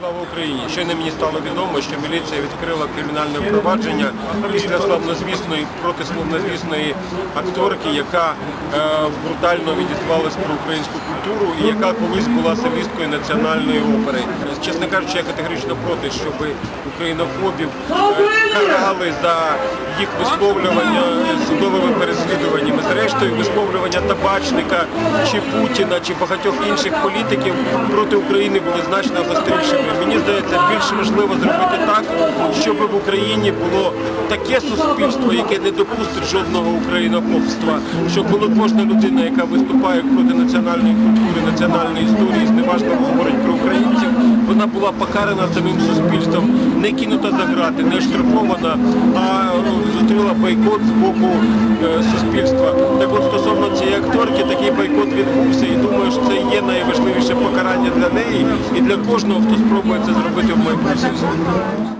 Слава Україні! Щойно мені стало відомо, що міліція відкрила кримінальне провадження після славнозвісної проти славнозвісної акторки, яка е, брутально відізвалась про українську культуру і яка колись була солісткою національної опери. Чесно кажучи, я категорично проти, щоб українофобів е, карали за їх висловлювання судовими переслідуваннями. Зрештою, висловлювання табачника чи Путіна чи багатьох інших політиків проти України були значно гострішими. Мені здається, більш важливо зробити так, щоб в Україні було таке суспільство, яке не допустить жодного українофобства, щоб була кожна людина, яка виступає проти національної культури, національної історії, зневажливо говорить про українців, вона була покарана самим суспільством, не кинута за грати, не штрафована, а зустріла бойкот з боку е, суспільства. Акторки, такий бойкот відбувся і думаю, що це є найважливіше покарання для неї і для кожного, хто спробує це зробити в майбутньому.